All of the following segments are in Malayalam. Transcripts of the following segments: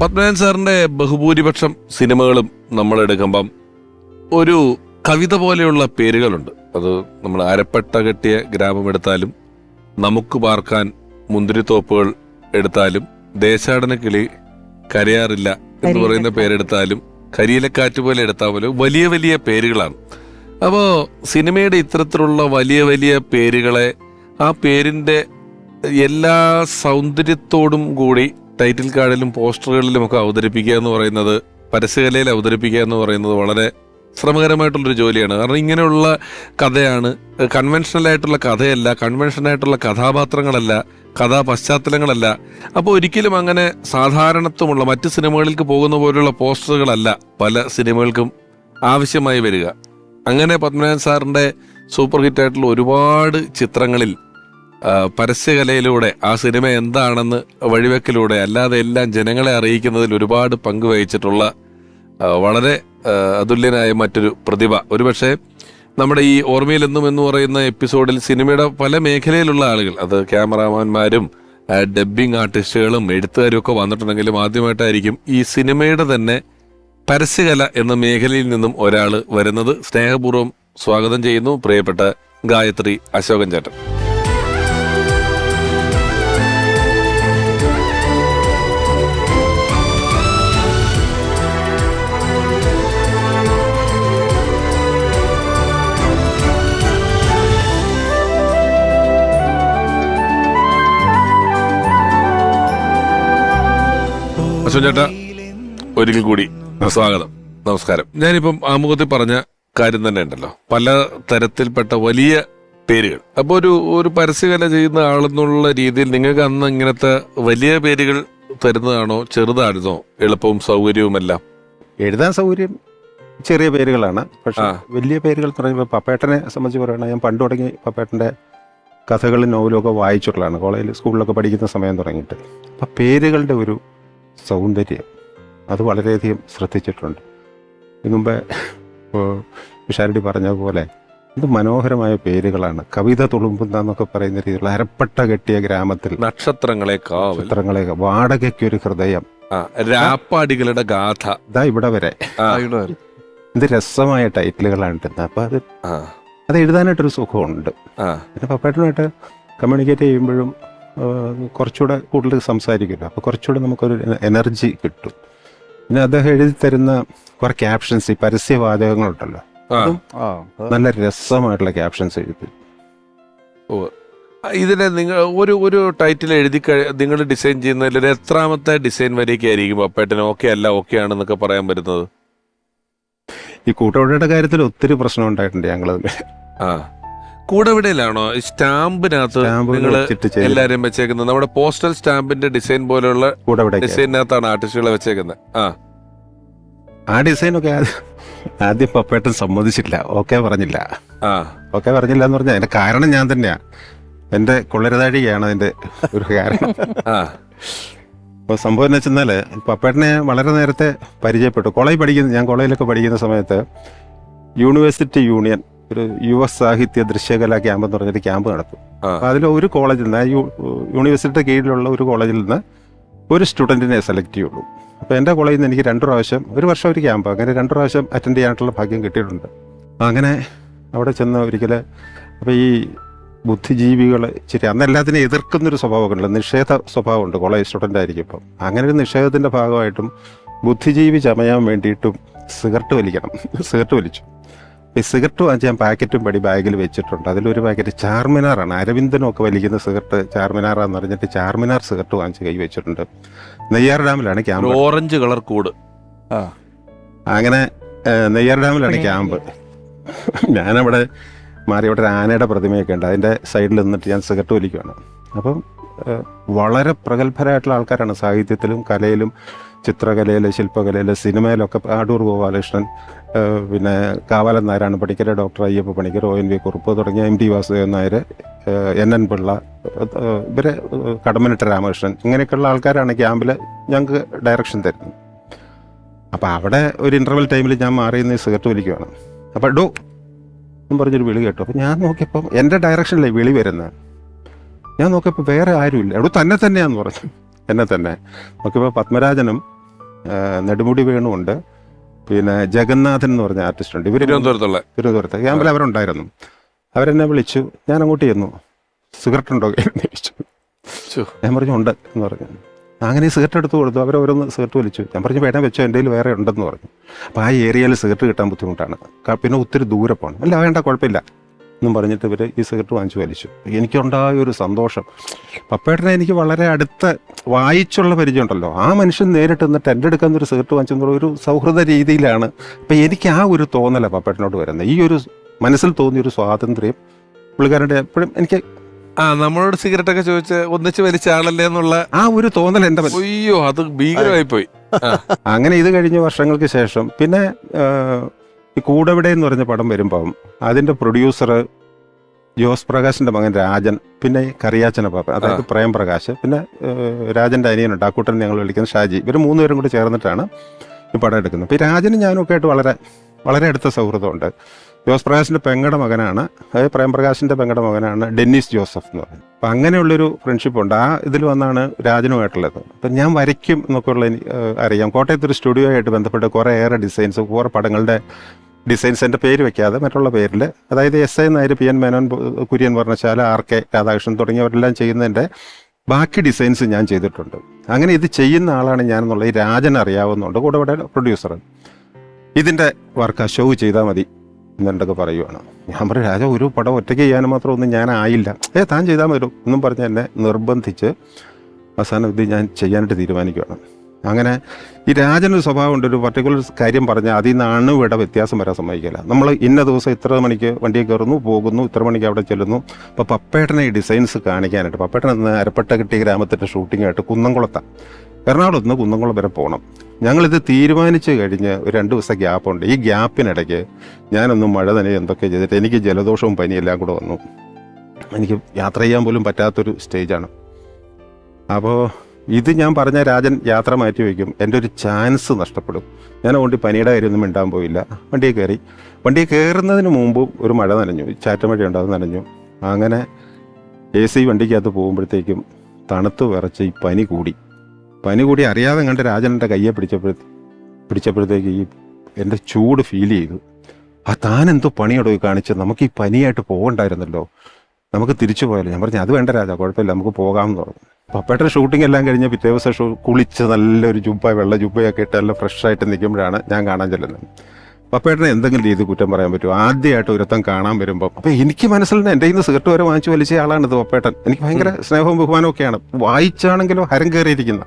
പത്മനാഭൻ സാറിന്റെ ബഹുഭൂരിപക്ഷം സിനിമകളും നമ്മൾ എടുക്കുമ്പം ഒരു കവിത പോലെയുള്ള പേരുകളുണ്ട്. അത് നമ്മൾ അരപ്പെട്ട കെട്ടിയ ഗ്രാമം എടുത്താലും നമുക്ക് പാർക്കാൻ മുന്തിരിത്തോപ്പുകൾ എടുത്താലും ദേശാടന കിളി കരയാറില്ല എന്ന് പറയുന്ന പേരെടുത്താലും കരിയിലക്കാറ്റ് പോലെ എടുത്താൽ പോലും വലിയ വലിയ പേരുകളാണ്. അപ്പോൾ സിനിമയുടെ ഇത്തരത്തിലുള്ള വലിയ വലിയ പേരുകളെ ആ പേരിന്റെ എല്ലാ സൗന്ദര്യത്തോടും കൂടി ടൈറ്റിൽ കാർഡിലും പോസ്റ്ററുകളിലും ഒക്കെ അവതരിപ്പിക്കുക എന്ന് പറയുന്നത് പരസ്യകലയിൽ അവതരിപ്പിക്കുക എന്ന് പറയുന്നത് വളരെ ശ്രമകരമായിട്ടുള്ളൊരു ജോലിയാണ്. കാരണം ഇങ്ങനെയുള്ള കഥയാണ് കൺവെൻഷനൽ ആയിട്ടുള്ള കഥയല്ല കൺവെൻഷനൽ ആയിട്ടുള്ള കഥാപാത്രങ്ങളല്ല കഥാ പശ്ചാത്തലങ്ങളല്ല അപ്പോൾ ഒരിക്കലും അങ്ങനെ സാധാരണത്വമുള്ള മറ്റ് സിനിമകളിലേക്ക് പോകുന്ന പോലുള്ള പോസ്റ്ററുകളല്ല പല സിനിമകൾക്കും ആവശ്യമായി വരിക. അങ്ങനെ പത്മനാഭൻ സാറിന്റെ സൂപ്പർ ഹിറ്റ് ആയിട്ടുള്ള ഒരുപാട് ചിത്രങ്ങളിൽ പരസ്യകലയിലൂടെ ആ സിനിമ എന്താണെന്ന് വഴിവെക്കിലൂടെ അല്ലാതെ എല്ലാം ജനങ്ങളെ അറിയിക്കുന്നതിൽ ഒരുപാട് പങ്ക് വഹിച്ചിട്ടുള്ള വളരെ അതുല്യനായ മറ്റൊരു പ്രതിഭ. ഒരുപക്ഷെ നമ്മുടെ ഈ ഓർമ്മയിൽ എന്നും എന്ന് പറയുന്ന എപ്പിസോഡിൽ സിനിമയുടെ പല മേഖലയിലുള്ള ആളുകൾ അത് ക്യാമറാമാന്മാരും ഡബ്ബിംഗ് ആർട്ടിസ്റ്റുകളും എഴുത്തുകാരും ഒക്കെ വന്നിട്ടുണ്ടെങ്കിലും ആദ്യമായിട്ടായിരിക്കും ഈ സിനിമയുടെ തന്നെ പരസ്യകല എന്ന മേഖലയിൽ നിന്നും ഒരാൾ വരുന്നത്. സ്നേഹപൂർവം സ്വാഗതം ചെയ്യുന്നു പ്രിയപ്പെട്ട ഗായത്രി അശോകൻ ചേട്ടൻ. അശോകൻ ചേട്ടാ ഒരിക്കൽ കൂടി സ്വാഗതം. നമസ്കാരം. ഞാനിപ്പം ആമുഖത്തിൽ പറഞ്ഞ കാര്യം തന്നെ ഉണ്ടല്ലോ. പല തരത്തിൽപ്പെട്ട വലിയ പേരുകൾ. അപ്പൊ ഒരു ഒരു പരസ്യകല ചെയ്യുന്ന ആളെന്നുള്ള രീതിയിൽ നിങ്ങൾക്ക് അന്ന് ഇങ്ങനത്തെ വലിയ പേരുകൾ തരുന്നതാണോ? ചെറുതായിരുന്നോ എളുപ്പവും സൗകര്യവുമെല്ലാം? എഴുതാൻ സൗകര്യം ചെറിയ പേരുകളാണ്. പക്ഷെ വലിയ പേരുകൾ എന്ന് പറയുമ്പോൾ പപ്പേട്ടനെ സംബന്ധിച്ച് പറയുകയാണെങ്കിൽ ഞാൻ പണ്ട് തുടങ്ങി പപ്പേട്ടന്റെ കഥകളും നോവലും ഒക്കെ വായിച്ചിട്ടുള്ളതാണ്. കോളേജിൽ സ്കൂളിലൊക്കെ പഠിക്കുന്ന സമയം തുടങ്ങിയിട്ട്. അപ്പം പേരുകളുടെ ഒരു സൗന്ദര്യം അത് വളരെയധികം ശ്രദ്ധിച്ചിട്ടുണ്ട്. ഇതിനു മുമ്പേ ഇപ്പോൾ വിഷാരടി പറഞ്ഞ പോലെ ഇത് മനോഹരമായ പേരുകളാണ്. കവിത തുളുമ്പുന്ന എന്നൊക്കെ പറയുന്ന രീതിയിലുള്ള അരപ്പട്ട കെട്ടിയ ഗ്രാമത്തിൽ നക്ഷത്രങ്ങളെ കാവൽ വാടകയ്ക്ക് വാടകയ്ക്കൊരു ഹൃദയം. ആ രാപ്പാടികളുടെ ഗാഥ. ഇതാ ഇവിടെ വരെ. ഇത് രസമായ ടൈറ്റിലുകളാണ് ഇട്ടുന്നത് അപ്പൊ അത് ആ, അത് എഴുതാനായിട്ടൊരു സുഖമുണ്ട്. പിന്നെ പപ്പേട്ടനുമായിട്ട് കമ്മ്യൂണിക്കേറ്റ് ചെയ്യുമ്പോഴും കുറച്ചുകൂടെ കൂടുതൽ സംസാരിക്കുമല്ലോ അപ്പോൾ കുറച്ചുകൂടെ നമുക്കൊരു എനർജി കിട്ടും. പിന്നെ അദ്ദേഹം എഴുതി തരുന്ന കുറെ ക്യാപ്ഷൻസ് ഈ പരസ്യവാചകങ്ങളുണ്ടല്ലോ. നല്ല രസമായിട്ടുള്ള ക്യാപ്ഷൻസ് എഴുതി. ഇതിനെ നിങ്ങൾ ഒരു ഒരു ടൈറ്റിൽ എഴുതി നിങ്ങൾ ഡിസൈൻ ചെയ്യുന്നതിൽ ഒരു എത്രാമത്തെ ഡിസൈൻ വരെയൊക്കെ ആയിരിക്കും അപ്പേട്ടന് ഓക്കെ അല്ല ഓക്കെ ആണെന്നൊക്കെ പറയാൻ പറ്റുന്നത്? ഈ കൂട്ടവടയുടെ കാര്യത്തിൽ ഒത്തിരി പ്രശ്നം ഉണ്ടായിട്ടുണ്ട് ഞങ്ങൾ ആ. കൂടെവിടയിലാണോ? സ്റ്റാമ്പിനകത്ത് സ്റ്റാമ്പ് നിങ്ങൾ എല്ലാരും വെച്ചേക്കുന്നത്. നമ്മുടെ പോസ്റ്റൽ സ്റ്റാമ്പിന്റെ ഡിസൈൻ പോലെയുള്ള ഡിസൈനകത്താണ് ആർട്ടിസ്റ്റുകളെ വെച്ചേക്കുന്നത്. ആ. ആ ഡിസൈനൊക്കെ ആദ്യം പപ്പേട്ടൻ സമ്മതിച്ചില്ല ഓക്കെ പറഞ്ഞില്ല. ആ. ഓക്കെ പറഞ്ഞില്ല എന്ന് പറഞ്ഞാൽ അതിന്റെ കാരണം ഞാൻ തന്നെയാ. എന്റെ കൊള്ളരുതാഴികയാണ് അതിന്റെ ഒരു കാരണം. ആ. അപ്പോൾ സംഭവം എന്ന് വെച്ചെന്നാൽ പപ്പേട്ടനെ വളരെ നേരത്തെ പരിചയപ്പെട്ടു. കോളേജ് പഠിക്കുന്ന ഞാൻ കോളേജിലൊക്കെ പഠിക്കുന്ന സമയത്ത് യൂണിവേഴ്സിറ്റി യൂണിയൻ ഒരു യുവ സാഹിത്യ ദൃശ്യകലാ ക്യാമ്പ് എന്ന് പറഞ്ഞൊരു ക്യാമ്പ് നടത്തും. അപ്പം അപ്പോൾ അതിൽ ഒരു കോളേജിൽ നിന്ന് യൂണിവേഴ്സിറ്റിയുടെ കീഴിലുള്ള ഒരു കോളേജിൽ നിന്ന് ഒരു സ്റ്റുഡന്റിനെ സെലക്ട് ചെയ്യുള്ളൂ. അപ്പോൾ എന്റെ കോളേജിൽ നിന്ന് എനിക്ക് രണ്ട് പ്രാവശ്യം ഒരു വർഷം ഒരു ക്യാമ്പ് അങ്ങനെ രണ്ട് പ്രാവശ്യം അറ്റൻഡ് ചെയ്യാനായിട്ടുള്ള ഭാഗ്യം കിട്ടിയിട്ടുണ്ട്. അങ്ങനെ അവിടെ ചെന്ന് ഒരിക്കൽ അപ്പോൾ ഈ ബുദ്ധിജീവികൾ ഇച്ചിരി അന്ന് എല്ലാത്തിനും എതിർക്കുന്നൊരു സ്വഭാവമൊക്കെ ഉണ്ട് നിഷേധ സ്വഭാവമുണ്ട് കോളേജ് സ്റ്റുഡന്റ് ആയിരിക്കും ഇപ്പം. അങ്ങനെ ഒരു നിഷേധത്തിന്റെ ഭാഗമായിട്ടും ബുദ്ധിജീവി ചമയാൻ വേണ്ടിയിട്ടും സിഗരറ്റ് വലിക്കണം സിഗരറ്റ് വലിച്ചു. ഈ സിഗരറ്റ് വാങ്ങിച്ച് ഞാൻ പാക്കറ്റും പടി ബാഗിൽ വെച്ചിട്ടുണ്ട്. അതിലൊരു പാക്കറ്റ് ചാർമിനാറാണ്. അരവിന്ദനും ഒക്കെ വലിക്കുന്ന സിഗരറ്റ് ചാർമിനാറാന്ന് പറഞ്ഞിട്ട് ചാർമിനാർ സിഗരറ്റ് വാങ്ങിച്ച് കൈ വെച്ചിട്ടുണ്ട്. നെയ്യാർ ഡാമിലാണ് ക്യാമ്പ്. ഓറഞ്ച് കളർ കൂട്. അങ്ങനെ നെയ്യാർ ഡാമിലാണ് ക്യാമ്പ്. ഞാനവിടെ മാറി അവിടെ ഒരു ആനയുടെ പ്രതിമയൊക്കെ ഉണ്ട്. അതിന്റെ സൈഡിൽ നിന്നിട്ട് ഞാൻ സിഗരറ്റ് വലിക്കുകയാണ് അപ്പം വളരെ പ്രഗത്ഭരായിട്ടുള്ള ആൾക്കാരാണ് സാഹിത്യത്തിലും കലയിലും ചിത്രകലയിൽ ശില്പകലയിൽ സിനിമയിലൊക്കെ ആടൂർ ഗോപാലകൃഷ്ണൻ പിന്നെ കാവാലൻ നായരാണ് Panicker doctor Ayyappa Panicker O N V Kurup തുടങ്ങിയ M T Vasudevan Nair N N Pillai ഇവരെ ഏഹ്, രാമകൃഷ്ണൻ ഇങ്ങനെയൊക്കെയുള്ള ആൾക്കാരാണ് ക്യാമ്പിൽ ഞങ്ങൾക്ക് ഡയറക്ഷൻ തരുന്നത്. അപ്പോൾ അവിടെ ഒരു ഇന്റർവെൽ ടൈമിൽ ഞാൻ മാറി നിന്ന് സിഗരറ്റ് വലിക്കുകയാണ് അപ്പോൾ ഡോ എന്ന് പറഞ്ഞൊരു വിളി കേട്ടു. അപ്പോൾ ഞാൻ നോക്കിയപ്പോൾ എന്റെ ഡയറക്ഷനിലെ വിളി വരുന്നത് ഞാൻ നോക്കിയപ്പോൾ വേറെ ആരുമില്ല. അവിടെ തന്നെ തന്നെയാന്ന് പറഞ്ഞു. എന്നെ തന്നെ. നോക്കിയപ്പോൾ പത്മരാജനും നെടുമുടി വേണുണ്ട് പിന്നെ ജഗന്നാഥൻ എന്ന് പറഞ്ഞ ആർട്ടിസ്റ്റ് ഉണ്ട് ഇവർ തിരുവനന്തപുരത്തുള്ള. തിരുവനന്തപുരത്ത്. ക്യാമ്പിൽ അവരുണ്ടായിരുന്നു. അവരെന്നെ വിളിച്ചു. ഞാൻ അങ്ങോട്ട് ചെന്നു സിഗരറ്റ് ഉണ്ടോ? എന്ന് ചോദിച്ചു. ഞാൻ പറഞ്ഞു ഉണ്ട് എന്ന് പറഞ്ഞു. അങ്ങനെ സിഗരറ്റ് എടുത്ത് കൊടുത്തു. അവർ ഓരോന്ന് സിഗരറ്റ് വലിച്ചു. ഞാൻ പറഞ്ഞു വേണം വെച്ചോ എന്റെ കയ്യിൽ വേറെ ഉണ്ടെന്ന് പറഞ്ഞു. അപ്പോൾ ആ ഏരിയയിൽ സിഗരറ്റ് കിട്ടാൻ ബുദ്ധിമുട്ടാണ്. പിന്നെ ഒത്തിരി ദൂരെ പോകണം. അല്ല വേണ്ട കുഴപ്പമില്ല. എന്നും പറഞ്ഞിട്ട് ഇവർ ഈ സിഗരറ്റ് വാങ്ങിച്ചു വലിച്ചു. എനിക്കുണ്ടായ ഒരു സന്തോഷം. പപ്പേട്ടനെ എനിക്ക് വളരെ അടുത്ത വായിച്ചുള്ള പരിചയമുണ്ടല്ലോ. ആ മനുഷ്യൻ നേരിട്ട് നിന്നിട്ട് എന്റെ എടുക്കാൻ ഒരു സിഗരറ്റ് വാങ്ങിച്ചെന്നുള്ള ഒരു സൗഹൃദ രീതിയിലാണ് അപ്പം എനിക്ക് ആ ഒരു തോന്നല പപ്പേട്ടനോട് വരുന്നത്. ഈ ഒരു മനസ്സിൽ തോന്നിയ ഒരു സ്വാതന്ത്ര്യം പുള്ളിക്കാരുടെ എപ്പോഴും എനിക്ക് ആ നമ്മളോട് സിഗരറ്റ് ഒക്കെ ചോദിച്ച് ഒന്നിച്ച് വലിച്ച ആളല്ലേ എന്നുള്ള ആ ഒരു തോന്നൽ എന്റെ അയ്യോ അത് ഭീകരമായി പോയി അങ്ങനെ ഇത് കഴിഞ്ഞ വർഷങ്ങൾക്ക് ശേഷം പിന്നെ ഈ കൂടെവിടെ എന്ന് പറഞ്ഞ പടം വരുമ്പം അതിന്റെ പ്രൊഡ്യൂസർ ജോസ് പ്രകാശിന്റെ മകൻ രാജൻ പിന്നെ കറിയാച്ചന പാപ്പൻ അതായത് പ്രേം പ്രകാശ് പിന്നെ രാജന്റെ രാജന്റെ അനിയനുണ്ട് ആ കൂട്ടൻ ഞങ്ങൾ വിളിക്കുന്ന ഷാജി. ഇവർ മൂന്നുപേരും കൂടി ചേർന്നിട്ടാണ് ഈ പടം എടുക്കുന്നത്. അപ്പോൾ ഈ രാജനും ഞാനും ഒക്കെ ആയിട്ട് വളരെ വളരെ അടുത്ത സൗഹൃദമുണ്ട്. ജോസ് പ്രകാശിന്റെ പെങ്ങടെ മകനാണ് അതായത് പ്രേംപ്രകാശിന്റെ പെങ്ങടെ മകനാണ് ഡെന്നിസ് ജോസഫ് എന്ന് പറയുന്നത്. അപ്പം അങ്ങനെയുള്ളൊരു ഫ്രണ്ട്ഷിപ്പ് ഉണ്ട്. ആ ഇതിൽ വന്നാണ് രാജനുമായിട്ടുള്ളത്. അപ്പം ഞാൻ വരയ്ക്കും എന്നൊക്കെ ഉള്ള അറിയാം. കോട്ടയത്തൊരു സ്റ്റുഡിയോ ആയിട്ട് ബന്ധപ്പെട്ട് കുറേ ഏറെ ഡിസൈൻസ് കുറേ പടങ്ങളുടെ ഡിസൈൻസ് എന്റെ പേര് വെക്കാതെ മറ്റുള്ള പേരിൽ അതായത് S I Nair P N Menon Kurian വർണശാല R K Radhakrishnan തുടങ്ങിയവരെല്ലാം ചെയ്യുന്നതിന്റെ ബാക്കി ഡിസൈൻസ് ഞാൻ ചെയ്തിട്ടുണ്ട്. അങ്ങനെ ഇത് ചെയ്യുന്ന ആളാണ് ഞാനെന്നുള്ള ഈ രാജൻ അറിയാവുന്നുണ്ട് കൂടെ ഇവിടെ പ്രൊഡ്യൂസർ ഇതിന്റെ വർക്ക് ആ ഷോ ചെയ്താൽ മതി എന്നുണ്ടൊക്കെ പറയുവാണ്. ഞാൻ പറയും രാജ ഒരു പടം ഒറ്റയ്ക്ക് ചെയ്യാൻ മാത്രം ഒന്നും ഞാൻ ആയില്ല. ഏ താൻ ചെയ്താൽ മതി എന്നും പറഞ്ഞ് എന്നെ നിർബന്ധിച്ച് അവസാനം ഇത് ഞാൻ ചെയ്യാനായിട്ട് തീരുമാനിക്കുകയാണ് അങ്ങനെ ഈ രാജനൊരു സ്വഭാവമുണ്ട്. ഒരു പർട്ടിക്കുലർ കാര്യം പറഞ്ഞാൽ അതിൽ നിന്ന് അണുവിടെ വ്യത്യാസം വരാൻ സമ്മതിക്കില്ല. നമ്മൾ ഇന്ന ദിവസം ഇത്ര മണിക്ക് വണ്ടിയിൽ കയറുന്നു പോകുന്നു ഇത്ര മണിക്ക് അവിടെ ചെല്ലുന്നു. അപ്പോൾ പപ്പേട്ടനെ ഈ ഡിസൈൻസ് കാണിക്കാനായിട്ട് പപ്പേട്ടൻ ഇന്ന് അരപ്പട്ട കിട്ടിയ ഗ്രാമത്തിന്റെ ഷൂട്ടിങ്ങായിട്ട് കുന്നംകുളത്താണ് എറണാകുളത്ത് നിന്ന് കുന്നംകുളം വരെ പോകണം ഞങ്ങളിത് തീരുമാനിച്ചു കഴിഞ്ഞ് ഒരു രണ്ട് ദിവസം ഗ്യാപ്പുണ്ട് ഈ ഗ്യാപ്പിനിടയ്ക്ക് ഞാനൊന്നും മഴ തന്നെ എന്തൊക്കെ ചെയ്തിട്ട് എനിക്ക് ജലദോഷവും പനിയെല്ലാം കൂടെ വന്നു. എനിക്ക് യാത്ര ചെയ്യാൻ പോലും പറ്റാത്തൊരു സ്റ്റേജാണ് അപ്പോൾ ഇത് ഞാൻ പറഞ്ഞ രാജൻ യാത്ര മാറ്റി വയ്ക്കും. എന്റെ ഒരു ചാൻസ് നഷ്ടപ്പെടും. ഞാൻ അതുകൊണ്ട് പനിയുടെ കാര്യമൊന്നും മിണ്ടാൻ പോയില്ല. വണ്ടിയിൽ കയറി. വണ്ടിയിൽ കയറുന്നതിന് മുമ്പും ഒരു മഴ നനഞ്ഞു. ചാറ്റമഴ ഉണ്ടാകും നനഞ്ഞു. അങ്ങനെ എ സി വണ്ടിക്കകത്ത് പോകുമ്പോഴത്തേക്കും തണുത്ത് വിറച്ച് ഈ പനി കൂടി. പനി കൂടി അറിയാതെ കണ്ട് രാജൻ എന്റെ കയ്യെ പിടിച്ചപ്പോഴത്തേ പിടിച്ചപ്പോഴത്തേക്ക് ഈ എന്റെ ചൂട് ഫീൽ ചെയ്തു. ആ താൻ എന്തോ പണിയോട് കാണിച്ചത് കാണിച്ച് നമുക്ക് ഈ പനിയായിട്ട് പോകണ്ടായിരുന്നല്ലോ. നമുക്ക് തിരിച്ചു പോയാലോ? ഞാൻ പറഞ്ഞു അത് വേണ്ട രാജ കുഴപ്പമില്ല നമുക്ക് പോകാമെന്ന് പറഞ്ഞു. പപ്പേട്ടൻ ഷൂട്ടിംഗ് എല്ലാം കഴിഞ്ഞ് പിറ്റേ ദിവസം ഷൂ കുളിച്ച് നല്ലൊരു ജുബ്ബ വെള്ള ജുബ്ബയൊക്കെ ഇട്ട് നല്ല ഫ്രഷായിട്ട് നിൽക്കുമ്പോഴാണ് ഞാൻ കാണാൻ ചെല്ലുന്നത്. പപ്പേട്ടനെ എന്തെങ്കിലും രീതി കുറ്റം പറയാൻ പറ്റുമോ? ആദ്യമായിട്ട് ഒരുത്തം കാണാൻ വരുമ്പോൾ അപ്പോൾ എനിക്ക് മനസ്സിൽ നിന്ന് എന്റെ ഇന്ന് സിഗരറ്റ് വരെ വാങ്ങിച്ചു വലിച്ച ആളാണിത് പപ്പേട്ടൻ. എനിക്ക് ഭയങ്കര സ്നേഹവും ബഹുമാനവും ഒക്കെയാണ്. വായിച്ചാണെങ്കിലോ ഹരം കയറിയിരിക്കുന്ന.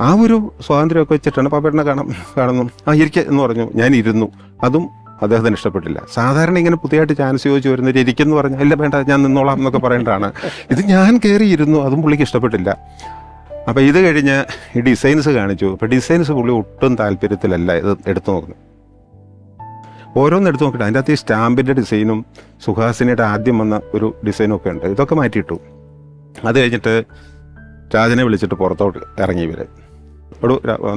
ആ ഒരു സ്വാതന്ത്ര്യമൊക്കെ വെച്ചിട്ടാണ് പപ്പേട്ടനെ കാണാൻ കാണുന്നു. ആ ഇരിക്കുക എന്ന് പറഞ്ഞു. ഞാൻ ഇരുന്നു. അതും അദ്ദേഹത്തിന് ഇഷ്ടപ്പെട്ടില്ല. സാധാരണ ഇങ്ങനെ പുതിയതായിട്ട് ചാൻസ് ചോദിച്ചു വരുന്നവർ ഇരിക്കുന്നു പറഞ്ഞാൽ ഇല്ല വേണ്ട ഞാൻ നിന്നോളാം എന്നൊക്കെ പറയേണ്ടതാണ്. ഇത് ഞാൻ കയറിയിരുന്നു അതും പുള്ളിക്ക് ഇഷ്ടപ്പെട്ടില്ല. അപ്പോൾ ഇത് കഴിഞ്ഞ് ഈ ഡിസൈൻസ് കാണിച്ചു. അപ്പം ഡിസൈൻസ് പുള്ളി ഒട്ടും താല്പര്യത്തിലല്ല ഇത് എടുത്തു നോക്കുന്നു ഓരോന്ന് എടുത്തു നോക്കട്ടെ അതിന്റെ അകത്ത് ഈ സ്റ്റാമ്പിന്റെ ഡിസൈനും സുഹാസിനിയുടെ ആദ്യം വന്ന ഒരു ഡിസൈനും ഒക്കെ ഉണ്ട്. ഇതൊക്കെ മാറ്റിയിട്ടു. അത് കഴിഞ്ഞിട്ട് രാജനെ വിളിച്ചിട്ട് പുറത്തോട്ട് ഇറങ്ങി ഇവർ ഒരു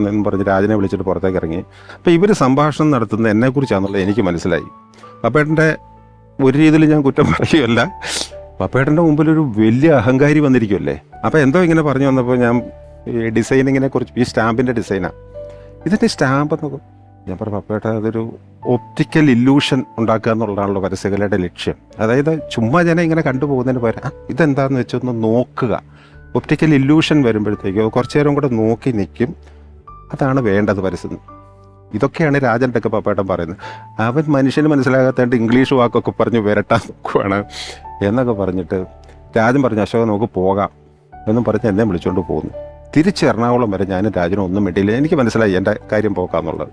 എന്നും പറഞ്ഞ് രാജനെ വിളിച്ചിട്ട് പുറത്തേക്ക് ഇറങ്ങി അപ്പോൾ ഇവർ സംഭാഷണം നടത്തുന്നത് എന്നെക്കുറിച്ചാണെന്നുള്ളത് എനിക്ക് മനസ്സിലായി. പപ്പേട്ടന്റെ ഒരു രീതിയിൽ ഞാൻ കുറ്റം പറയുകയല്ല. പപ്പേട്ടന്റെ മുമ്പിൽ ഒരു വലിയ അഹങ്കാരി വന്നിരിക്കുമല്ലേ അപ്പോൾ എന്തോ ഇങ്ങനെ പറഞ്ഞു വന്നപ്പോൾ ഞാൻ ഈ ഡിസൈനിങ്ങിനെ കുറിച്ച് ഈ സ്റ്റാമ്പിന്റെ ഡിസൈനാണ് ഇതിന്റെ സ്റ്റാമ്പ് എന്നൊക്കെ ഞാൻ പറഞ്ഞു പപ്പേട്ട അതൊരു ഒപ്റ്റിക്കൽ ഇല്യൂഷൻ ഉണ്ടാക്കുക എന്നുള്ളതാണല്ലോ പരസ്യകലയുടെ ലക്ഷ്യം. അതായത് ചുമ്മാ ജനം ഇങ്ങനെ കണ്ടുപോകുന്നതിന് പകരം ഇതെന്താണെന്ന് വെച്ചൊന്ന് നോക്കുക. ഒപ്റ്റിക്കൽ ഇല്യൂഷൻ വരുമ്പോഴത്തേക്കോ കുറച്ചു നേരം കൂടെ നോക്കി നിൽക്കും. അതാണ് വേണ്ടത് പരസ്യം ഇതൊക്കെയാണ് രാജന്റെയൊക്കെ പപ്പേട്ടൻ പറയുന്നത്. അവൻ മനുഷ്യന് മനസ്സിലാകാത്തതുകൊണ്ട് ഇംഗ്ലീഷ് വാക്കൊക്കെ പറഞ്ഞ് വരട്ടാൻ നോക്കുവാണ് എന്നൊക്കെ പറഞ്ഞിട്ട് രാജൻ പറഞ്ഞു അശോക നമുക്ക് പോകാം. എന്നും പറഞ്ഞ് എന്നെ വിളിച്ചുകൊണ്ട് പോകുന്നു. തിരിച്ച് എറണാകുളം വരെ ഞാനും രാജനും ഒന്നും വേണ്ടിയില്ല എനിക്ക് മനസ്സിലായി എന്റെ കാര്യം പോക്കാന്നുള്ളത്.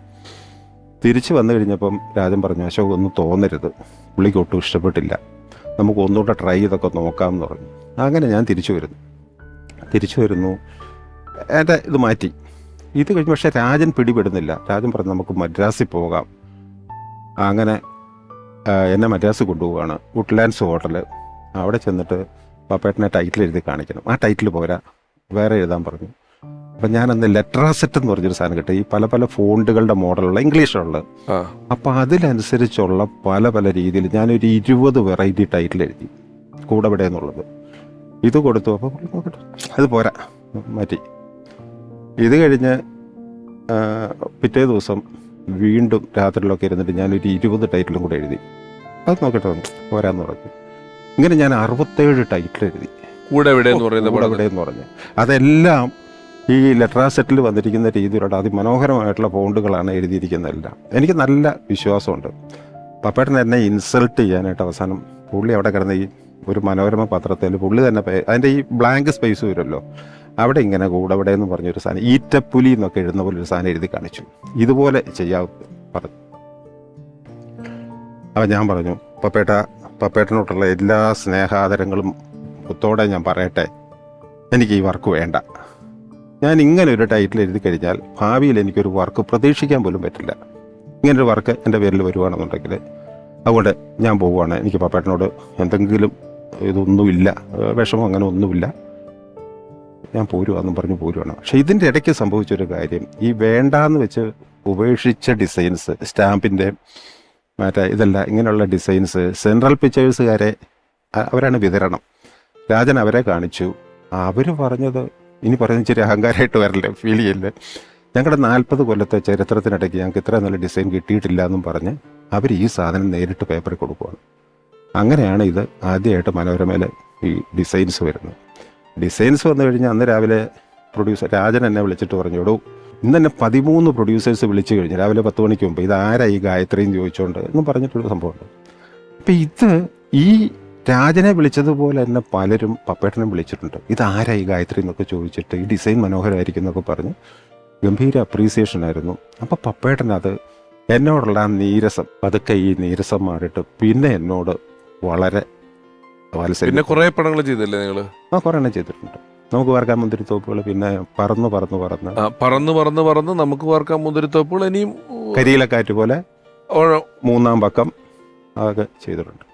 തിരിച്ച് വന്നു കഴിഞ്ഞപ്പം രാജൻ പറഞ്ഞു അശോക് ഒന്നും തോന്നരുത്. പുള്ളിക്ക് ഒട്ടും ഇഷ്ടപ്പെട്ടില്ല. നമുക്ക് ഒന്നുകൂടെ ട്രൈ ചെയ്തൊക്കെ നോക്കാം എന്ന് പറഞ്ഞു. അങ്ങനെ ഞാൻ തിരിച്ചു വരുന്നു. തിരിച്ചു വരുന്നു. എന്റെ ഇത് മാറ്റി. ഇത് കഴിഞ്ഞ് പക്ഷേ രാജൻ പിടിപെടുന്നില്ല. രാജൻ പറഞ്ഞു നമുക്ക് മദ്രാസിൽ പോകാം. അങ്ങനെ എന്നെ മദ്രാസിൽ കൊണ്ടുപോവാണ്. Woodlands hotel. അവിടെ ചെന്നിട്ട് പപ്പേട്ടനെ ടൈറ്റിൽ എഴുതി കാണിക്കണം. ആ ടൈറ്റിൽ പോരാ. വേറെ എഴുതാൻ പറഞ്ഞു. അപ്പം ഞാനന്ന് ലെറ്ററാസെറ്റ് എന്ന് പറഞ്ഞൊരു സാധനം കിട്ടി. ഈ പല പല ഫോണ്ടുകളുടെ മോഡലുള്ള ഇംഗ്ലീഷുള്ള അപ്പം അതിനനുസരിച്ചുള്ള പല പല രീതിയിൽ ഞാനൊരു ഇരുപത് വെറൈറ്റി ടൈറ്റിൽ എഴുതി. കൂടെ എന്നുള്ളത്. ഇത് കൊടുത്തു. അപ്പോൾ അത് പോരാ. മാറ്റി. ഇത് കഴിഞ്ഞ് പിറ്റേ ദിവസം വീണ്ടും രാത്രിയിലൊക്കെ ഇരുന്നിട്ട് ഞാനൊരു ഇരുപത് ടൈറ്റിലും കൂടെ എഴുതി. അത് നോക്കട്ടെ പോരാന്ന് പറഞ്ഞു. ഇങ്ങനെ ഞാൻ അറുപത്തേഴ് ടൈറ്റിൽ എഴുതി. കൂടെ ഇവിടെ എന്ന് പറഞ്ഞു. അതെല്ലാം ഈ ലെറ്ററാ സെറ്റിൽ വന്നിരിക്കുന്ന രീതിയിലുള്ള അതിമനോഹരമായിട്ടുള്ള ഫോണ്ടുകളാണ് എഴുതിയിരിക്കുന്നതെല്ലാം എനിക്ക് നല്ല വിശ്വാസമുണ്ട്. പപ്പേട്ടൻ എന്നെ ഇൻസൾട്ട് ചെയ്യാനായിട്ട് അവസാനം പുള്ളി അവിടെ കിടന്ന് ഈ ഒരു മനോരമ പത്രത്തിൽ പുള്ളി തന്നെ അതിന്റെ ഈ ബ്ലാങ്ക് സ്പേസ് വരുമല്ലോ. അവിടെ ഇങ്ങനെ കൂടവിടെ എന്ന് പറഞ്ഞൊരു സാധനം ഈറ്റപ്പുലി എന്നൊക്കെ എഴുതുന്ന പോലെ ഒരു സാധനം എഴുതി കാണിച്ചു. ഇതുപോലെ ചെയ്യാം. പറഞ്ഞു അപ്പം ഞാൻ പറഞ്ഞു പപ്പേട്ട പപ്പേട്ടനോട്ടുള്ള എല്ലാ സ്നേഹാദരങ്ങളും കുത്തോടെ ഞാൻ പറയട്ടെ. എനിക്ക് ഈ വർക്ക് വേണ്ട. ഞാൻ ഇങ്ങനെ ഒരു ടൈറ്റിൽ എഴുതി കഴിഞ്ഞാൽ ഭാവിയിൽ എനിക്കൊരു വർക്ക് പ്രതീക്ഷിക്കാൻ പോലും പറ്റില്ല. ഇങ്ങനൊരു വർക്ക് എന്റെ പേരിൽ വരുവാണെന്നുണ്ടെങ്കിൽ അതുകൊണ്ട് ഞാൻ പോവുകയാണ്. എനിക്ക് പപ്പേട്ടനോട് എന്തെങ്കിലും ഇതൊന്നുമില്ല. വിഷമം അങ്ങനെ ഒന്നുമില്ല. ഞാൻ പോരുവാന്നും പറഞ്ഞ് പോരുവാണ്. പക്ഷേ ഇതിന്റെ ഇടയ്ക്ക് സംഭവിച്ചൊരു കാര്യം. ഈ വേണ്ടാന്ന് വെച്ച് ഉപേക്ഷിച്ച ഡിസൈൻസ് സ്റ്റാമ്പിന്റെ മറ്റേ ഇതല്ല ഇങ്ങനെയുള്ള ഡിസൈൻസ് സെൻട്രൽ പിക്ചേഴ്സുകാരെ അവരാണ് വിതരണം. രാജൻ അവരെ കാണിച്ചു. അവർ പറഞ്ഞത് ഇനി പറയുന്ന ഇച്ചിരി അഹങ്കാരമായിട്ട് വരല്ലേ ഫീൽ ചെയ്യല്ലേ? ഞങ്ങളുടെ നാൽപ്പത് കൊല്ലത്തെ ചരിത്രത്തിനിടയ്ക്ക് ഞങ്ങൾക്ക് ഇത്ര നല്ല ഡിസൈൻ കിട്ടിയിട്ടില്ല എന്നും പറഞ്ഞ് അവർ ഈ സാധനം നേരിട്ട് പേപ്പറിൽ കൊടുക്കുകയാണ് അങ്ങനെയാണ് ഇത് ആദ്യമായിട്ട് മനോരമയിൽ ഈ ഡിസൈൻസ് വരുന്നത്. ഡിസൈൻസ് വന്നു കഴിഞ്ഞാൽ അന്ന് രാവിലെ പ്രൊഡ്യൂസർ രാജൻ എന്നെ വിളിച്ചിട്ട് പറഞ്ഞു എടോ ഇന്ന് തന്നെ പതിമൂന്ന് പ്രൊഡ്യൂസേഴ്സ് വിളിച്ചു കഴിഞ്ഞു രാവിലെ പത്ത് മണിക്ക് മുമ്പ്. ഇത് ആരാ ഈ ഗായത്രി എന്ന് ചോദിച്ചുകൊണ്ട് എന്നും പറഞ്ഞിട്ടൊരു സംഭവമുണ്ട്. അപ്പം ഇത് ഈ രാജനെ വിളിച്ചതുപോലെ തന്നെ പലരും പപ്പേട്ടനെ വിളിച്ചിട്ടുണ്ട്. ഇത് ആരാ ഈ ഗായത്രി? എന്നൊക്കെ ചോദിച്ചിട്ട് ഈ ഡിസൈൻ മനോഹരമായിരിക്കും എന്നൊക്കെ പറഞ്ഞ് ഗംഭീര അപ്രീസിയേഷൻ ആയിരുന്നു. അപ്പം പപ്പേട്ടൻ അത് എന്നോടുള്ള ആ നീരസം പതുക്കെ ഈ നീരസം മാറിയിട്ട് പിന്നെ എന്നോട് വളരെ പിന്നെ കുറേ പടങ്ങൾ ചെയ്തില്ലേ നിങ്ങൾ ആ കുറേ എണ്ണം ചെയ്തിട്ടുണ്ട്. നമുക്ക് വാർക്കാൻ മുന്തിരി തോപ്പുകൾ പിന്നെ പറന്ന് പറന്ന് പറന്ന്. പറന്ന് പറന്ന് പറന്ന് നമുക്ക് വാർക്കാൻ മുന്തിരിത്തോപ്പുകൾ ഇനിയും കരിയിലക്കാറ്റ് പോലെ മൂന്നാം പക്കം അതൊക്കെ ചെയ്തിട്ടുണ്ട്.